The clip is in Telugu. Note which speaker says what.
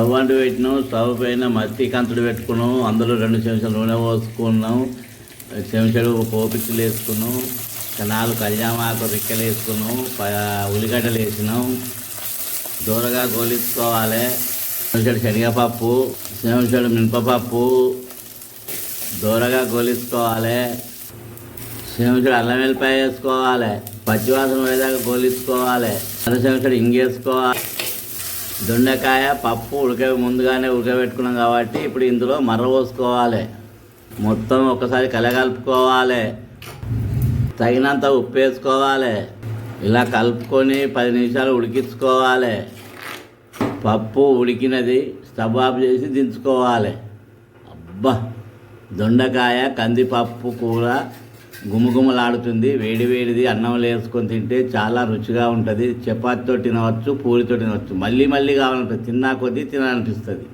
Speaker 1: స్టవ్ అంటు పెట్టినాం స్టవ్ పైన మట్టి కంతుడు పెట్టుకున్నాం అందులో రెండు చెంచాలు నూనె పోసుకున్నాం చెంచాలు పోపిచ్చులు వేసుకున్నాం నాలుగు కళ్యామాకు రిక్కలు వేసుకున్నాం ప- ఉల్లిగడ్డలు వేసినాం. దూరగా గోలించుకోవాలి. చెంచాడు శనగపప్పు చెంచాడు మినపపప్పు దూరగా గోలించుకోవాలి. చెంచాడు అల్లం వెల్లిపాయ వేసుకోవాలి. పచ్చివాసన వేదాకా గోలించుకోవాలి. అర చెంచాడు ఇంగేసుకోవాలి. దొండకాయ పప్పు ఉడక ముందుగానే ఉడకబెట్టుకున్నాం కాబట్టి ఇప్పుడు ఇందులో మర్రపోసుకోవాలి మొత్తం ఒకసారి కలగలుపుకోవాలి. తగినంత ఉప్పు వేసుకోవాలి. ఇలా కలుపుకొని పది నిమిషాలు ఉడికించుకోవాలి. పప్పు ఉడికినది స్టవ్ ఆఫ్ చేసి దించుకోవాలి. అబ్బా! దొండకాయ కందిపప్పు కూర గుమగుమలాడుతుంది వేడి వేడిది అన్నంలో వేసుకొని తింటే చాలా రుచిగా ఉంటుంది. చపాతీతో తినవచ్చు పూరితో తినవచ్చు. మళ్ళీ మళ్ళీ కావాలనిపిస్తుంది తిన్నా కొద్దీ తినాలనిపిస్తుంది.